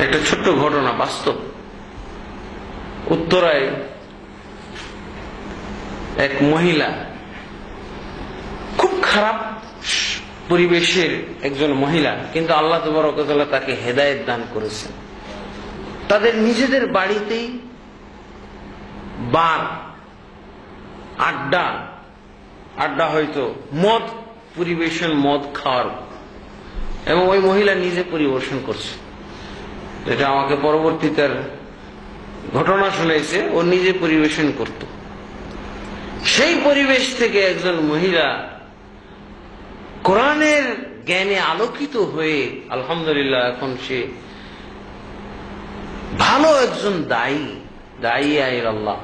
একটা ছোট্ট ঘটনা, বাস্তব। উত্তরায় এক মহিলা খুব খারাপ পরিবেশের একজন মহিলা, কিন্তু আল্লাহ তবরকতলা তাকে হেদায়েত দান করেছেন। তাদের নিজেদের বাড়িতেই বার, আড্ডা আড্ডা হয়তো মদ, পরিবেশন মদ খাওয়ার। এবং ওই মহিলা নিজে পরিবেশন করছে। এটা আমাকে পরবর্তীতে ঘটনা শুনেছে ও নিজে পরিবেশন করত। সেই পরিবেশ থেকে একজন মহিলা কোরআনের জ্ঞানে আলোকিত হয়ে, আলহামদুলিল্লাহ, এখন সে ভালো একজন দায়ী দায়ী আয়ের আল্লাহ।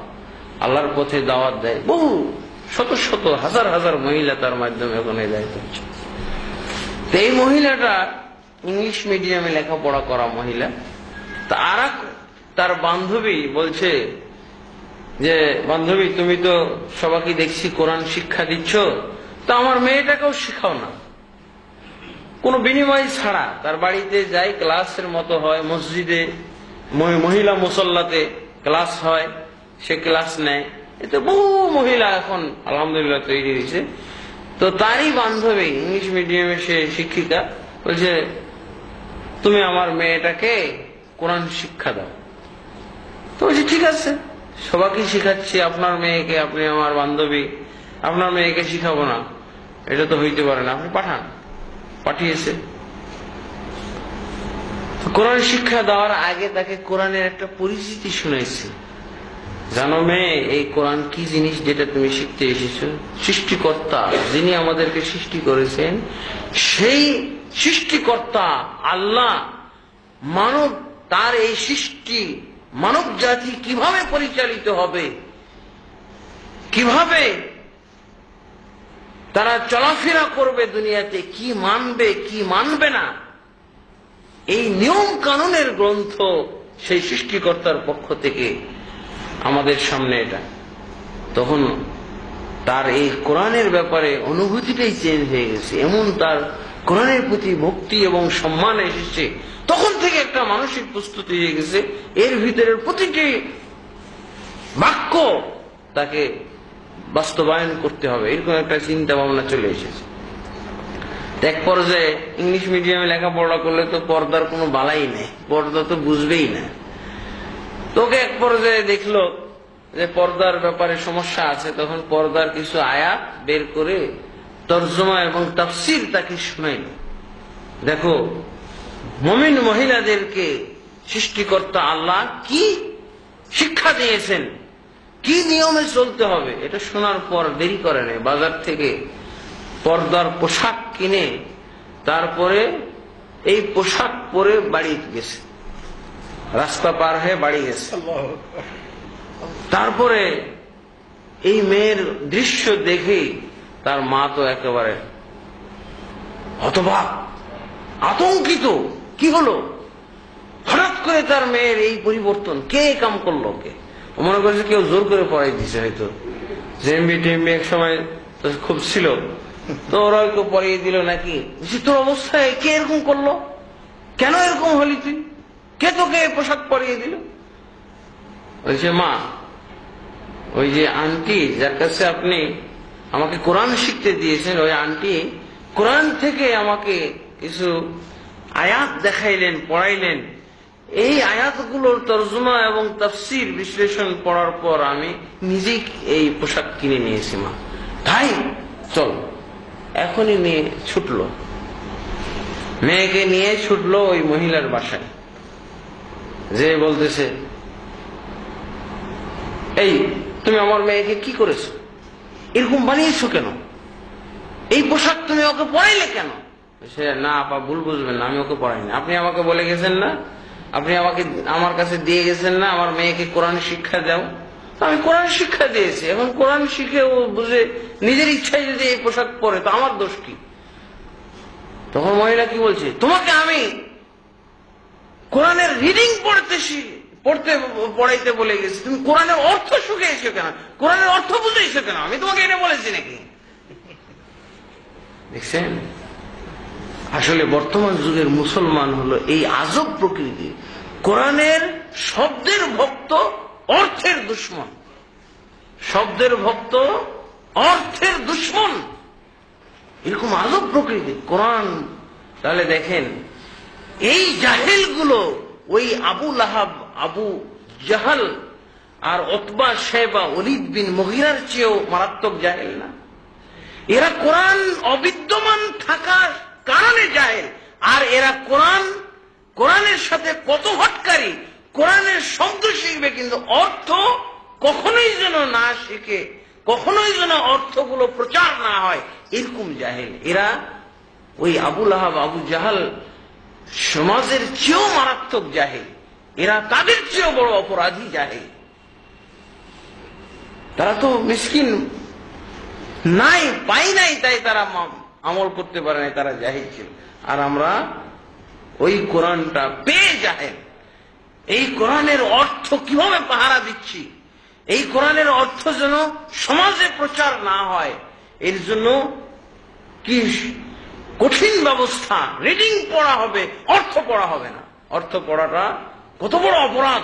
আল্লাহর পথে দাওয়াত দেয়। বহু, শত শত, হাজার হাজার মহিলা তার মাধ্যমে এখন এই দায়িত্ব হচ্ছে এই মহিলাটা ইংলিশ মিডিয়ামে লেখাপড়া করা মহিলা। আর তার বান্ধবী বলছে যে, বান্ধবী, তুমি তো সবাইকে দেখছি, কোরআন শিক্ষা দিচ্ছ, তো আমার মেয়েটাকেও শিখাও না। কোনো বিনিময় ছাড়া তার বাড়িতে যাই, ক্লাসের মতো হয়, মসজিদে, মহি- মহিলা মুসল্লাতে ক্লাস হয়, সে ক্লাস নেয়। এতে বহু মহিলা এখন আলহামদুলিল্লাহ তৈরি হয়েছে। তো তারই বান্ধবী, ইংলিশ মিডিয়ামে সে শিক্ষিকা, বলছে, তুমি আমার মেয়েটাকে কোরআন শিক্ষা দাও। তো বলছি ঠিক আছে। সবাইকে শিখাচ্ছি আপনার মেয়েকে আপনি আমার বান্ধবী আপনার মেয়েকে শিখাবো না। এটা তো হইতে পারে না। আপনি পাঠান। পাঠিয়েছে। কোরআন শিক্ষা দেওয়ার আগে তাকে কোরআনের একটা পরিচিতি শুনেছি জানো মেয়ে এই কোরআন কি জিনিস যেটা তুমি শিখতে এসেছ? সৃষ্টিকর্তা যিনি আমাদেরকে সৃষ্টি করেছেন সেই সৃষ্টিকর্তা আল্লাহ মানব তার এই সৃষ্টি মানব জাতি কীভাবে পরিচালিত হবে? কীভাবে তারা চলাফেরা করবে দুনিয়াতে? কি মানবে কি মানবে না? এই নিয়ম কানুনের গ্রন্থ সেই সৃষ্টিকর্তার পক্ষ থেকে আমাদের সামনে এটা। তখন তার এই কোরআনের ব্যাপারে অনুভূতিটাই চেঞ্জ হয়ে গেছে। এমন তার কোরআনের প্রতি ভক্তি এবং সম্মান এসেছে। তখন থেকে একটা মানসিক প্রস্তুতি হয়ে গেছে, এর ভিতরের প্রতিটি বাক্য তাকে বাস্তবায়ন করতে হবে। এরকম একটা চিন্তা ভাবনা চলে এসেছে। এক পর্যায়ে ইংলিশ মিডিয়ামে লেখাপড়া করলে তো পর্দার কোনো বালাই নেই, পর্দা তো বুঝবেই না। তোকে এক পর্যায়ে দেখল যে পর্দার ব্যাপারে সমস্যা আছে, তখন পর্দার কিছু আয়াত বের করে তর্জমা এবং তাফসির তাকে শুনাইল। দেখো মমিন মহিলাদেরকে সৃষ্টিকর্তা আল্লাহ কি শিক্ষা দিয়েছেন? কি নিয়মে চলতে হবে? এটা শোনার পর দেরি করে নেই। বাজার থেকে পর্দার পোশাক কিনে তারপরে এই পোশাক পরে বাড়ি গেছে। রাস্তা পার হয়ে বাড়ি গেছে। তারপরে এই মেয়ের দৃশ্য দেখে তার মা তো একেবারে হতবাক। আতঙ্কিত। কি হলো? হঠাৎ করে তার মেয়ের এই পরিবর্তন কে কাম করল কে মনে করছে কেউ জোর করে পড়াই দিছে হয়তো। জেএমবি টেমবি এক সময় খুব ছিল। তো ওরা কেউ পড়িয়ে দিল নাকি? তোর অবস্থায় কে এরকম করল? কেন এরকম হলি তুই? কে তোকে পোশাক পরিয়ে দিল? বলছে, মা, ওই যে আন্টি যার কাছে আপনি আমাকে কোরআন শিখতে দিয়েছেন, ওই আন্টি কোরআন থেকে আমাকে কিছু আয়াত দেখাইলেন, পড়াইলেন। এই আয়াতগুলোর তর্জমা এবং তাফসির বিশ্লেষণ পড়ার পর আমি নিজেই এই পোশাক কিনে নিয়েছি, মা। তাই, চল, এখনই নিয়ে ছুটলো। মেয়েকে নিয়ে ছুটলো ওই মহিলার বাসায়। যে বলতেছে, এই, তুমি আমার মেয়েকে কি করেছ? এরকম বানিয়েছো কেন? এই পোশাক তুমি ওকে পরাইলে কেন? সে না, আপা ভুল বুঝবেন না, আমি ওকে পড়াইনি আপনি আমাকে বলে গেছেন না, আপনি আমাকে আমার কাছে দিয়ে গেছেন না, আমার মেয়েকে কোরআন শিক্ষা দাও। আমি কোরআন শিক্ষা দিয়েছি, এখন কোরআন শিখে ও বুঝে, নিজের ইচ্ছায় যদি এই পোশাক পরে, তো আমার দোষ কি? তখন মহিলা কি বলছে? তোমাকে আমি কোরআনের রিডিং পড়তে পড়তে, পড়াইতে বলে গেছি। তুমি কোরআনের অর্থ শুকিয়েছো কেন? কোরআনের অর্থ বুঝেছ কেন? আমি তোমাকে এটা বলেছি নাকি? দেখছেন? আসলে বর্তমান যুগের মুসলমান হলো এই আজব প্রকৃতি। কোরআনের শব্দের ভক্ত অর্থের দুশ্মন। শব্দের ভক্ত অর্থের দুশ্মন। এরকম আজব প্রকৃতি। কোরআন, তাহলে দেখেন, এই জাহেলগুলো ওই আবু লাহাব, আবু জাহাল আর অতবা শেবা অলিদ বিন মহিরার চেয়েও মারাত্মক জাহেল না। এরা কোরআন অবিদ্যমান থাকার কারণে জাহেল। আর এরা কোরআন, কোরআনের সাথে কত হটকারী কোরআনের শব্দ শিখবে, কিন্তু অর্থ কখনোই যেন না শিখে, কখনোই যেন অর্থগুলো প্রচার না হয়, এরকম জাহেল। এরা ওই আবুল আহাব আবু জাহাল সমাজের চেয়েও মারাত্মক জাহেল। এরা তাদের চেয়েও বড় অপরাধী জাহেল। তারা তো মিসকিন নাই পাই নাই তাই তারা আমল করতে পারে নাই, তারা জাহির ছিল। আর আমরা ওই কোরআনটা পেয়ে জাহেল। এই কোরআনের অর্থ কীভাবে পাহারা দিচ্ছি? এই কোরআনের অর্থ যেন সমাজে প্রচার না হয়, এর জন্য কি কঠিন ব্যবস্থা, রিডিং পড়া হবে, অর্থ পড়া হবে না। অর্থ পড়াটা কত বড় অপরাধ।